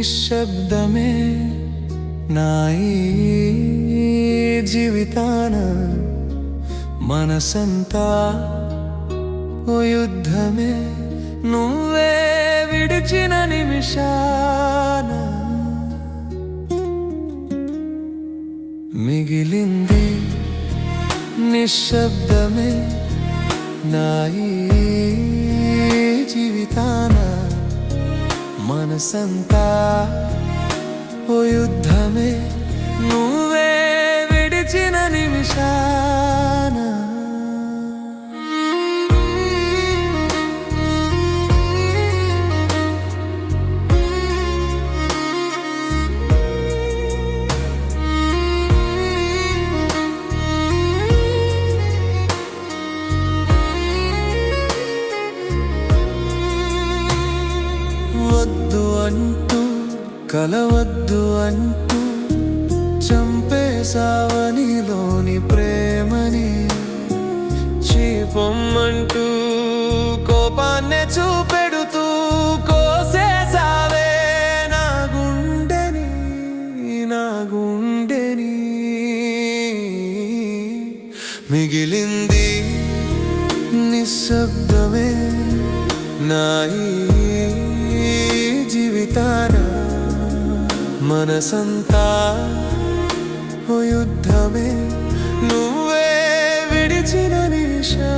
నిశ్శబ్దమే నా ఈ జీవితాన. మనసంతా ఓ యుద్ధమే నువ్వే విడిచిన నిమిషాన. మిగిలింది నిశ్శబ్దమే నా మనసంతా ఓ యుద్ధమే నువ్వే వద్దు అంటూ కలవద్దు అంటూ చంపేసావనిలోని ప్రేమని చీపొమ్మంటూ కోపాన్నే చూపెడుతూ కోసేసావే నా గుండెని నా గుండెని. మిగిలింది నిశ్శబ్దమే నా జీవితాన మనసంతా యుద్ధమే నువ్వే విడిచిన నిషా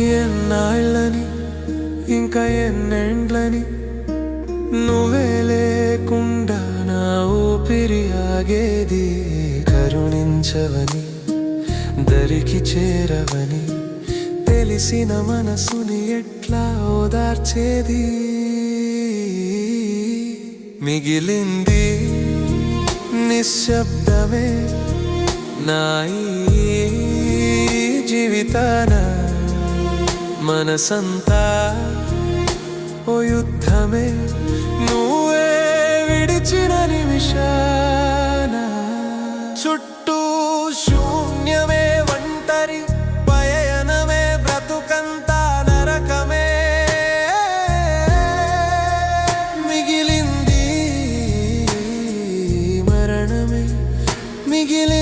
ఎన్నాళ్ళని ఇంకా ఎన్నెండ్లని నువ్వే లేకుండా నా ఊపిరి ఆగేది. కరుణించవని దరికి చేరవని తెలిసిన మనసుని ఎట్లా ఓదార్చేది. మిగిలింది నిశ్శబ్దమే నా జీవితానా. మనసంతా ఓ యుద్ధమే. నువ్వే విడిచిన నిమిషాన. చుట్టూ శూన్యమే ఒంటరి పయనమే బ్రతుకంతా నరకమే. మిగిలింది మరణమే మిగిలి